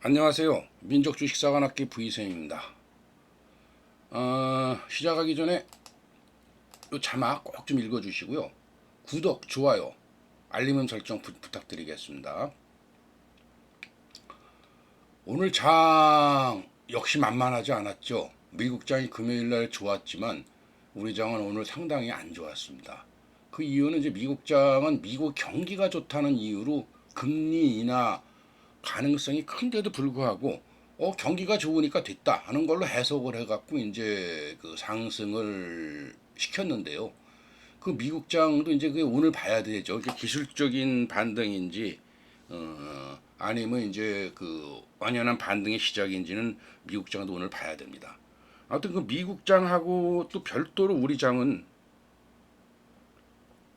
안녕하세요. 민족주식사관학기 부이생입니다. 어, 시작하기 전에 이 자막 꼭 좀 읽어주시고요. 구독, 좋아요, 알림 설정 부, 부탁드리겠습니다. 오늘 장 역시 만만하지 않았죠. 미국 장이 금요일 날 좋았지만 우리 장은 오늘 상당히 안 좋았습니다. 그 이유는 이제 미국 장은 미국 경기가 좋다는 이유로 금리 인하 가능성이 큰데도 불구하고 어 경기가 좋으니까 됐다 하는 걸로 해석을 해갖고 이제 그 상승을 시켰는데요. 그 미국장도 이제 그 오늘 봐야 되죠. 이게 기술적인 반등인지 어 아니면 이제 그 완연한 반등의 시작인지는 미국장도 오늘 봐야 됩니다. 아무튼 그 미국장하고 또 별도로 우리 장은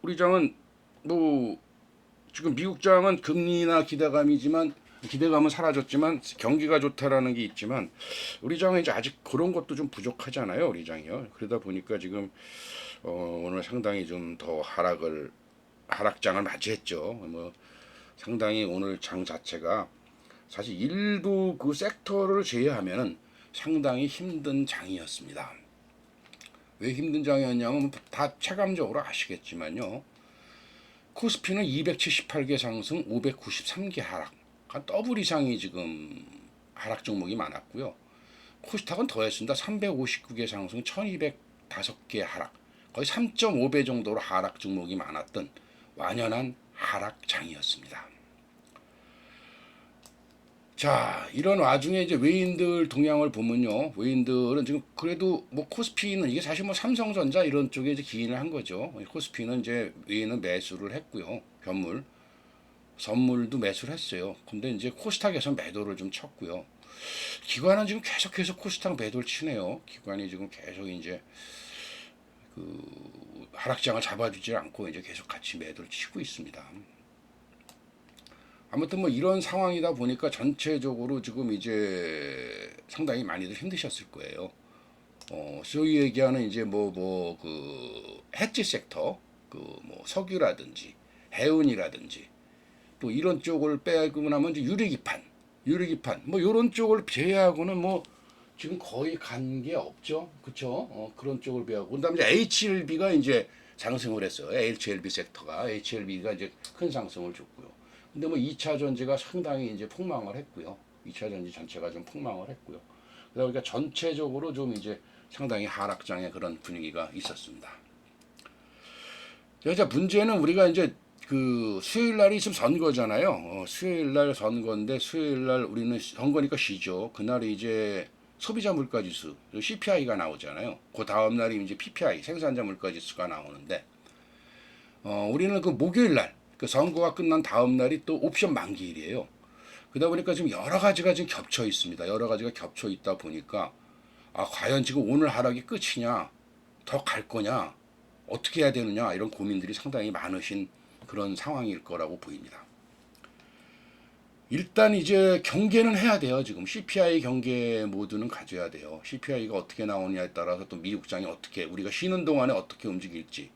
우리 장은 뭐 지금 미국장은 금리나 기대감이지만 기대감은 사라졌지만 경기가 좋다라는 게 있지만 우리 장은 이제 아직 그런 것도 좀 부족하잖아요 우리 장이요. 그러다 보니까 지금 어, 오늘 상당히 좀 더 하락을 하락장을 맞이했죠. 뭐 상당히 오늘 장 자체가 사실 일부 그 섹터를 제외하면은 상당히 힘든 장이었습니다. 왜 힘든 장이었냐면 다 체감적으로 아시겠지만요. 코스피는 278개 상승 593개 하락 한 더블 이상이 지금 하락 종목이 많았고요. 코스닥은 더했습니다. 359개 상승, 1205개 하락. 거의 3.5배 정도로 하락 종목이 많았던 완연한 하락장이었습니다. 자, 이런 와중에 이제 외인들 동향을 보면요. 외인들은 지금 그래도 뭐 코스피는 이게 사실 뭐 삼성전자 이런 쪽에 이제 기인을 한 거죠. 코스피는 이제 외인은 매수를 했고요. 현물. 선물도 매수를 했어요. 근데 이제 코스닥에서 매도를 좀 쳤고요. 기관은 지금 계속해서 코스닥 매도를 치네요. 기관이 지금 계속 이제 그 하락장을 잡아주지 않고 이제 계속 같이 매도를 치고 있습니다. 아무튼 뭐 이런 상황이다 보니까 전체적으로 지금 이제 상당히 많이들 힘드셨을 거예요. 어, 소위 얘기하는 이제 뭐 뭐그 해지 섹터, 그 뭐 석유라든지 해운이라든지 또 이런 쪽을 빼고 나면 이제 유리기판, 유리기판 뭐 이런 쪽을 제외하고는 뭐 지금 거의 간 게 없죠, 그렇죠? 어, 그런 쪽을 빼고 그 다음에 이제 HLB가 이제 상승을 했어요. HLB 섹터가 HLB가 이제 큰 상승을 줬고요. 근데 뭐 2차 전지가 상당히 이제 폭망을 했고요. 2차 전지 전체가 좀 폭망을 했고요. 그러다 보니까 전체적으로 좀 이제 상당히 하락장의 그런 분위기가 있었습니다. 자, 문제는 우리가 이제 그 수요일 날이 지금 선거잖아요. 어, 수요일 날 선거인데 수요일 날 우리는 선거니까 쉬죠. 그날이 이제 소비자 물가 지수 CPI가 나오잖아요. 그 다음 날이 이제 PPI 생산자 물가 지수가 나오는데 어, 우리는 그 목요일 날, 그 선거가 끝난 다음 날이 또 옵션 만기일이에요. 그러다 보니까 지금 여러 가지가 지금 겹쳐 있습니다. 여러 가지가 겹쳐 있다 보니까 아 과연 지금 오늘 하락이 끝이냐, 더 갈 거냐, 어떻게 해야 되느냐 이런 고민들이 상당히 많으신 그런 상황일 거라고 보입니다. 일단 이제 경계는 해야 돼요. 지금 CPI 경계 모두는 가져야 돼요. CPI가 어떻게 나오냐에 따라서 또 미국장이 어떻게 우리가 쉬는 동안에 어떻게 움직일지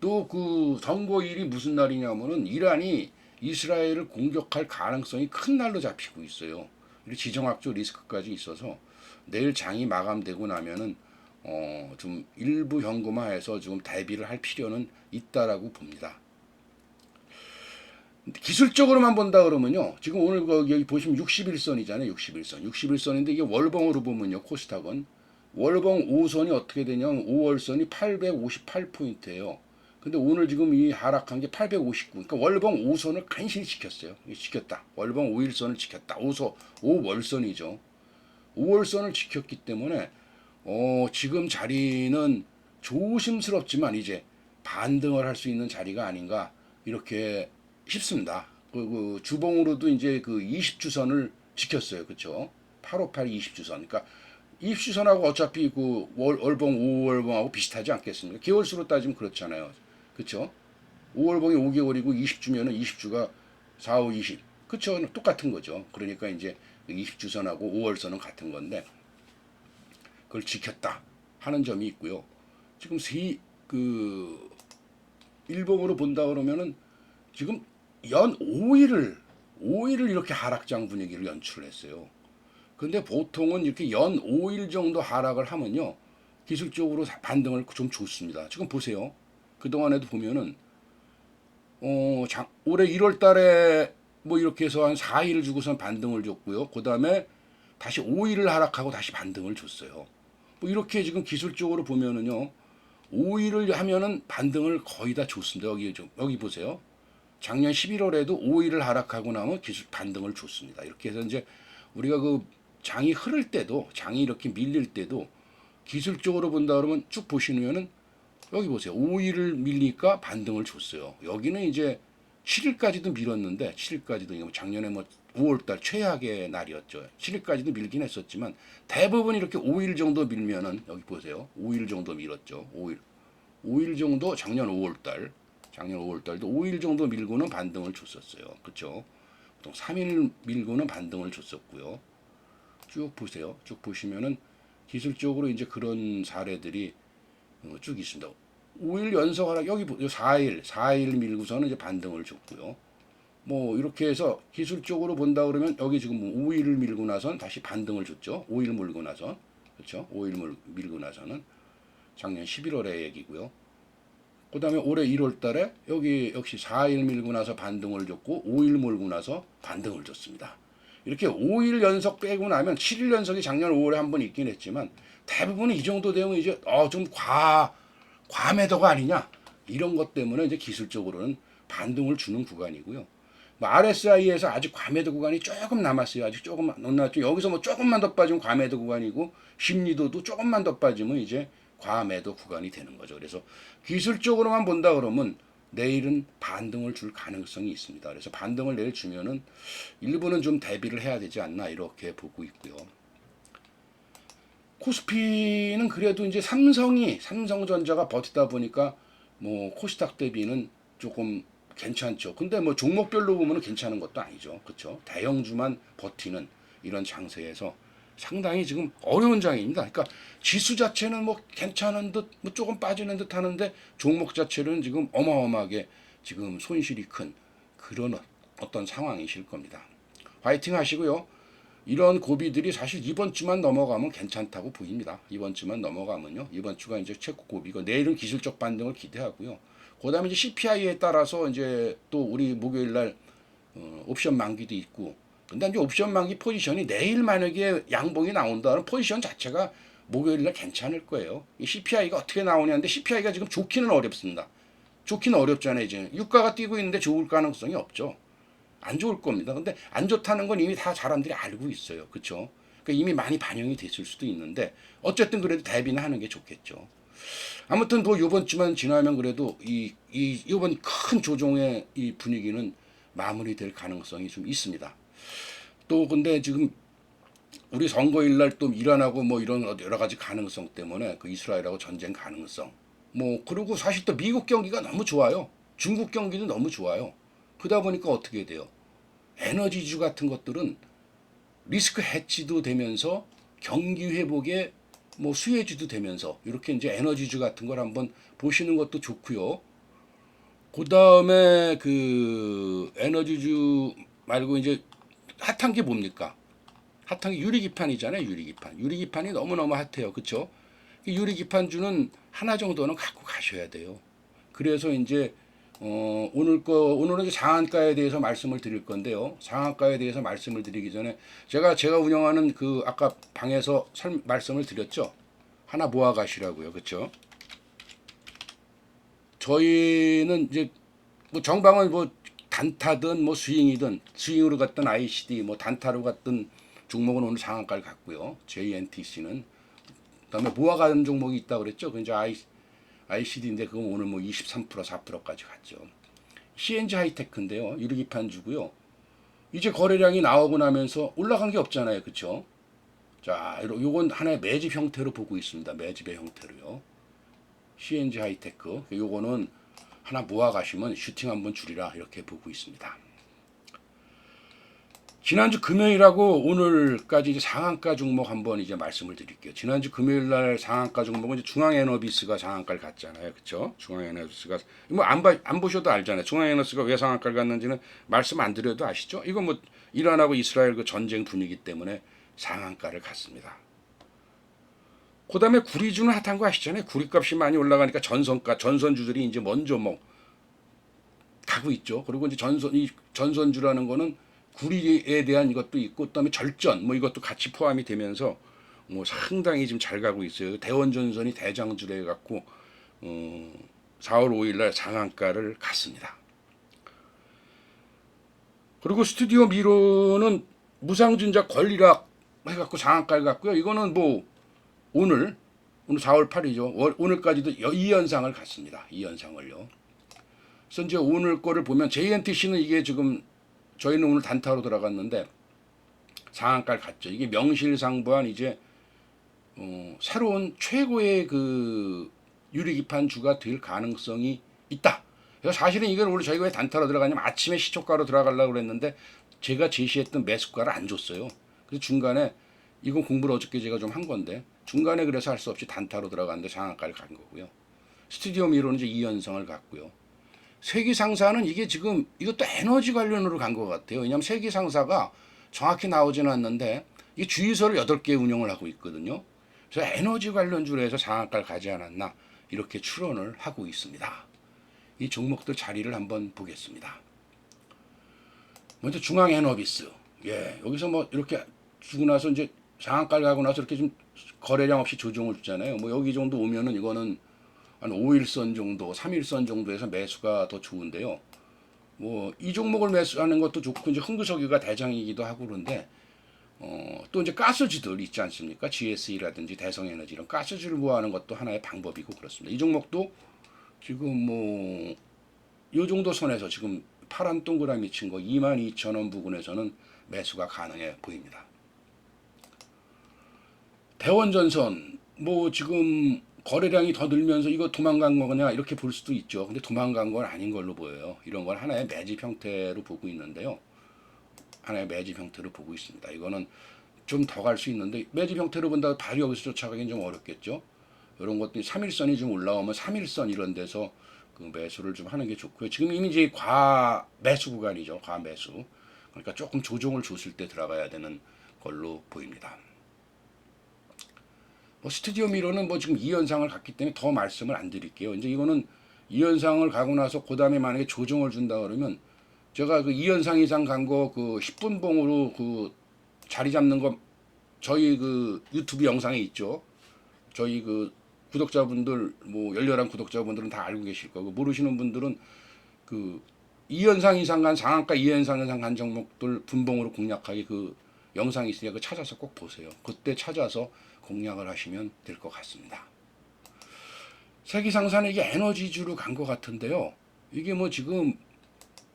또 그 선거일이 무슨 날이냐면은 이란이 이스라엘을 공격할 가능성이 큰 날로 잡히고 있어요. 지정학적 리스크까지 있어서 내일 장이 마감되고 나면은 어 좀 일부 현금화해서 지금 대비를 할 필요는 있다라고 봅니다. 기술적으로만 본다 그러면요. 지금 오늘 그 여기 보시면 61선이잖아요. 61선. 61선인데 이게 월봉으로 보면요. 코스닥은 월봉 5선이 어떻게 되냐면 5월선이 858포인트예요. 근데 오늘 지금 이 하락한 게 859. 그러니까 월봉 5선을 간신히 지켰어요. 지켰다. 월봉 5일선을 지켰다. 5서 5월선이죠. 5월선을 지켰기 때문에 어, 지금 자리는 조심스럽지만 이제 반등을 할 수 있는 자리가 아닌가 이렇게 싶습니다. 그, 그 주봉으로도 이제 그 20주선을 지켰어요. 그렇죠? 858 20주선. 그러니까 20주선하고 어차피 그 월, 월봉 5월봉하고 비슷하지 않겠습니까? 개월수로 따지면 그렇잖아요. 그렇죠? 5월봉이 5개월이고 20주면은 20주가 4, 5, 20. 그렇죠? 똑같은 거죠. 그러니까 이제 20주선하고 5월선은 같은 건데 그걸 지켰다 하는 점이 있고요. 지금 세 그 일봉으로 본다 그러면은 지금 연 5일을 5일을 이렇게 하락장 분위기를 연출을 했어요. 근데 보통은 이렇게 연 5일 정도 하락을 하면요. 기술적으로 반등을 좀 줬습니다. 지금 보세요. 그동안에도 보면은 어, 장, 올해 1월 달에 뭐 이렇게 해서 한 4일 주고선 반등을 줬고요. 그다음에 다시 5일을 하락하고 다시 반등을 줬어요. 뭐 이렇게 지금 기술적으로 보면은요. 5일을 하면은 반등을 거의 다 줬습니다. 여기 좀 여기 보세요. 작년 11월에도 5일을 하락하고 나면 기술 반등을 줬습니다. 이렇게 해서 이제 우리가 그 장이 흐를 때도 장이 이렇게 밀릴 때도 기술적으로 본다 그러면 쭉 보시면은 여기 보세요. 5일을 밀리니까 반등을 줬어요. 여기는 이제 7일까지도 밀었는데 7일까지도 작년에 뭐 5월달 최악의 날이었죠. 7일까지도 밀긴 했었지만 대부분 이렇게 5일 정도 밀면은 여기 보세요. 5일 정도 밀었죠. 5일. 5일 정도 작년 5월달 작년 5월 달도 5일 정도 밀고는 반등을 줬었어요. 그렇죠? 보통 3일 밀고는 반등을 줬었고요. 쭉 보세요. 쭉 보시면은 기술적으로 이제 그런 사례들이 어, 쭉 있습니다. 5일 연속 하락 여기 보- 4일 4일 밀고서는 이제 반등을 줬고요. 뭐 이렇게 해서 기술적으로 본다 그러면 여기 지금 5일을 밀고 나선 다시 반등을 줬죠. 5일 밀고 나서 그렇죠. 5일 밀- 밀고 나서는 작년 11월의 얘기고요. 그 다음에 올해 1월 달에 여기 역시 4일 밀고 나서 반등을 줬고 5일 몰고 나서 반등을 줬습니다. 이렇게 5일 연속 빼고 나면 7일 연속이 작년 5월에 한 번 있긴 했지만 대부분 이 정도 되면 이제 어 좀 과 과매도가 아니냐 이런 것 때문에 이제 기술적으로는 반등을 주는 구간이고요. 뭐 RSI에서 아직 과매도 구간이 조금 남았어요. 아직 조금만 남았죠. 여기서 뭐 조금만 더 빠지면 과매도 구간이고 심리도도 조금만 더 빠지면 이제 과매도 구간이 되는 거죠. 그래서 기술적으로만 본다 그러면 내일은 반등을 줄 가능성이 있습니다. 그래서 반등을 내일 주면은 일부는 좀 대비를 해야 되지 않나 이렇게 보고 있고요. 코스피는 그래도 이제 삼성이 삼성전자가 버티다 보니까 뭐 코스닥 대비는 조금 괜찮죠. 근데 뭐 종목별로 보면 괜찮은 것도 아니죠. 그렇죠? 대형주만 버티는 이런 장세에서 상당히 지금 어려운 장입니다. 그러니까 지수 자체는 뭐 괜찮은 듯, 뭐 조금 빠지는 듯 하는데 종목 자체는 지금 어마어마하게 지금 손실이 큰 그런 어- 어떤 상황이실 겁니다. 화이팅 하시고요. 이런 고비들이 사실 이번 주만 넘어가면 괜찮다고 보입니다. 이번 주만 넘어가면요. 이번 주가 이제 최고 고비고 내일은 기술적 반등을 기대하고요. 그다음에 이제 CPI에 따라서 이제 또 우리 목요일 날 어, 옵션 만기도 있고 근데 이제 옵션 만기 포지션이 내일 만약에 양봉이 나온다는 포지션 자체가 목요일 날 괜찮을 거예요. 이 CPI가 어떻게 나오냐는데 CPI가 지금 좋기는 어렵습니다. 좋기는 어렵잖아요. 지금 유가가 뛰고 있는데 좋을 가능성이 없죠. 안 좋을 겁니다. 근데 안 좋다는 건 이미 다 사람들이 알고 있어요. 그렇죠? 그러니까 이미 많이 반영이 됐을 수도 있는데 어쨌든 그래도 대비는 하는 게 좋겠죠. 아무튼 뭐 이번 주만 지나면 그래도 이, 이 이번 큰 조정의 이 분위기는 마무리될 가능성이 좀 있습니다. 또 근데 지금 우리 선거일 날 또 이란하고 뭐 이런 여러 가지 가능성 때문에 그 이스라엘하고 전쟁 가능성 뭐 그리고 사실 또 미국 경기가 너무 좋아요. 중국 경기도 너무 좋아요. 그러다 보니까 어떻게 돼요? 에너지주 같은 것들은 리스크 해치도 되면서 경기 회복에 뭐 수혜주도 되면서 이렇게 이제 에너지주 같은 걸 한번 보시는 것도 좋고요. 그 다음에 그 에너지주 말고 이제 핫한 게 뭡니까? 핫한 게 유리기판이잖아요. 유리기판. 유리기판이 너무너무 핫해요. 그쵸? 이 유리기판주는 하나 정도는 갖고 가셔야 돼요. 그래서 이제 어, 오늘 거 오늘은 상한가에 대해서 말씀을 드릴 건데요. 상한가에 대해서 말씀을 드리기 전에 제가 제가 운영하는 그 아까 방에서 설, 말씀을 드렸죠. 하나 모아 가시라고요. 그렇죠? 저희는 이제 뭐 정방은 뭐 단타든 뭐 스윙이든 스윙으로 갔던 ICD 뭐 단타로 갔던 종목은 오늘 상한가를 갔고요. JNTC는 그다음에 모아가는 종목이 있다 그랬죠. 그 이제 I ICD인데 그건 오늘 뭐 23% 4%까지 갔죠. CNG 하이테크인데요. 유리기판 주고요. 이제 거래량이 나오고 나면서 올라간 게 없잖아요. 그렇죠? 자, 요- 요건 하나의 매집 형태로 보고 있습니다. 매집의 형태로요. CNG 하이테크. 요거는 하나 모아 가시면 슈팅 한번 줄이라 이렇게 보고 있습니다. 지난주 금요일하고 오늘까지 이제 상한가 종목 한번 이제 말씀을 드릴게요. 지난주 금요일 날 상한가 종목은 이제 중앙에너비스가 상한가를 갔잖아요. 그렇죠? 중앙에너비스가 뭐안 안 보셔도 알잖아요. 중앙에너비스가 왜 상한가를 갔는지는 말씀 안 드려도 아시죠? 이거 뭐 이란하고 이스라엘 그 전쟁 분위기 때문에 상한가를 갔습니다. 그 다음에 구리주는 핫한 거 아시잖아요. 구리값이 많이 올라가니까 전선가 전선주들이 이제 먼저 뭐 가고 있죠. 그리고 이제 전선 이 전선주라는 거는 구리에 대한 이것도 있고 그 다음에 절전 뭐 이것도 같이 포함이 되면서 뭐 상당히 지금 잘 가고 있어요. 대원전선이 대장주래 갖고 어 4월 5일 날 상한가를 갔습니다. 그리고 스튜디오 미로는 무상증자 권리락 해갖고 상한가를 갔고요. 이거는 뭐 오늘 오늘 4월 8일이죠. 오늘까지도 여- 이 연상을 갔습니다. 이 연상을요. 그래서 이제 오늘 거를 보면 JNTC는 이게 지금 저희는 오늘 단타로 들어갔는데 상한가를 갔죠. 이게 명실상부한 이제 어, 새로운 최고의 그 유리기판 주가 될 가능성이 있다. 그래서 사실은 이걸 원래 저희가 왜 단타로 들어가냐면 아침에 시초가로 들어가려고 그랬는데 제가 제시했던 매수가를 안 줬어요. 그래서 중간에 이건 공부를 어저께 제가 좀 한 건데 중간에 그래서 할 수 없이 단타로 들어갔는데 상한가를 간 거고요. 스튜디오 미로는 이제 이연성을 갔고요. 세기상사는 이게 지금 이것도 에너지 관련으로 간 것 같아요. 왜냐하면 세기상사가 정확히 나오지는 않는데 이 주유소를 8개 운영을 하고 있거든요. 그래서 에너지 관련주로 해서 상한가를 가지 않았나 이렇게 추론을 하고 있습니다. 이 종목들 자리를 한번 보겠습니다. 먼저 중앙에너비스. 예, 여기서 뭐 이렇게 주고 나서 이제 상한가를 가고 나서 이렇게 좀 거래량 없이 조정을 주잖아요. 뭐 여기 정도 오면은 이거는 한 5일선 정도, 3일선 정도에서 매수가 더 좋은데요. 뭐 이 종목을 매수하는 것도 좋고 이제 흥구석유가 대장이기도 하고 그런데 어, 또 이제 가스주들 있지 않습니까? GSE라든지 대성에너지 이런 가스주를 모아하는 것도 하나의 방법이고 그렇습니다. 이 종목도 지금 뭐 요 정도 선에서 지금 파란 동그라미 친 거 22,000원 부근에서는 매수가 가능해 보입니다. 대원전선 뭐 지금 거래량이 더 늘면서 이거 도망간 거냐 이렇게 볼 수도 있죠. 근데 도망간 건 아닌 걸로 보여요. 이런 건 하나의 매집 형태로 보고 있는데요. 하나의 매집 형태로 보고 있습니다. 이거는 좀 더 갈 수 있는데 매집 형태로 본다고 바로 여기서 쫓아가기는 좀 어렵겠죠. 이런 것들이 3일선이 좀 올라오면 3일선 이런 데서 그 매수를 좀 하는 게 좋고요. 지금 이미 이제 과 매수 구간이죠. 과 매수. 그러니까 조금 조정을 줬을 때 들어가야 되는 걸로 보입니다. 뭐 스튜디오 미러는 뭐 지금 2연상을 갔기 때문에 더 말씀을 안 드릴게요. 이제 이거는 2연상을 가고 나서 그 다음에 만약에 조정을 준다 그러면 제가 그 2연상 이상 간 거 그 10분 봉으로 그 자리 잡는 거 저희 그 유튜브 영상에 있죠. 저희 그 구독자분들 뭐 열렬한 구독자분들은 다 알고 계실 거고 모르시는 분들은 그 2연상 이상 간 상한가 2연상 이상 간 종목들 분봉으로 공략하기 그 영상이 있으니까 그 찾아서 꼭 보세요. 그때 찾아서 공략을 하시면 될 것 같습니다. 세기상사는 이게 에너지주로 간 것 같은데요. 이게 뭐 지금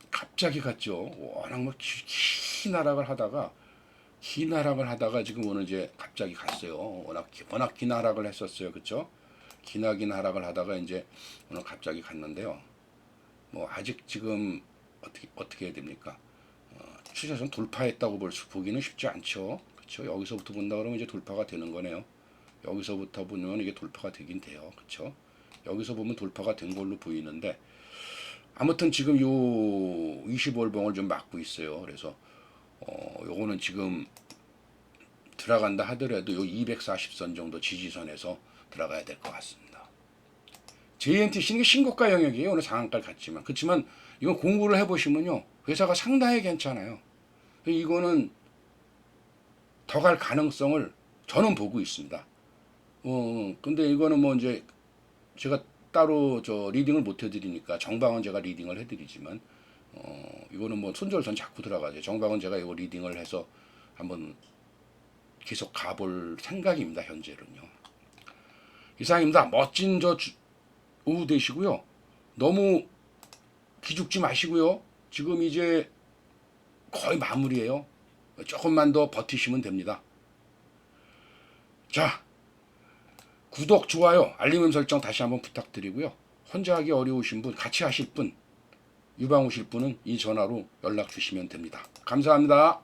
갑자기 갔죠. 워낙 뭐 기, 긴 하락을 하다가 긴 하락을 하다가 지금 오늘 이제 갑자기 갔어요. 워낙 기- 워낙 긴 하락을 했었어요. 그렇죠? 기나긴 하락을 하다가 이제 오늘 갑자기 갔는데요. 뭐 아직 지금 어떻게 어떻게 해야 됩니까? 어, 추세선 돌파했다고 볼 수 보기는 쉽지 않죠. 그렇죠? 여기서부터 본다 그러면 이제 돌파가 되는 거네요. 여기서부터 보면 이게 돌파가 되긴 돼요. 그렇죠? 여기서 보면 돌파가 된 걸로 보이는데 아무튼 지금 요 25월봉을 좀 막고 있어요. 그래서 어 요거는 지금 들어간다 하더라도 요 240선 정도 지지선에서 들어가야 될 것 같습니다. JNTC는 신고가 영역이에요. 오늘 상한가를 갔지만 그렇지만 이건 공부를 해보시면요 회사가 상당히 괜찮아요. 이거는 더 갈 가능성을 저는 보고 있습니다. 어 근데 이거는 뭐 이제 제가 따로 저 리딩을 못 해드리니까 정방은 제가 리딩을 해드리지만 어 이거는 뭐 손절선 자꾸 들어가죠. 정방은 제가 이거 리딩을 해서 한번 계속 가볼 생각입니다. 현재는요. 이상입니다. 멋진 저 주- 오후 되시고요. 너무 기죽지 마시고요. 지금 이제 거의 마무리예요. 조금만 더 버티시면 됩니다. 자, 구독, 좋아요, 알림 설정 다시 한번 부탁드리고요. 혼자 하기 어려우신 분, 같이 하실 분, 유방 오실 분은 이 전화로 연락 주시면 됩니다. 감사합니다.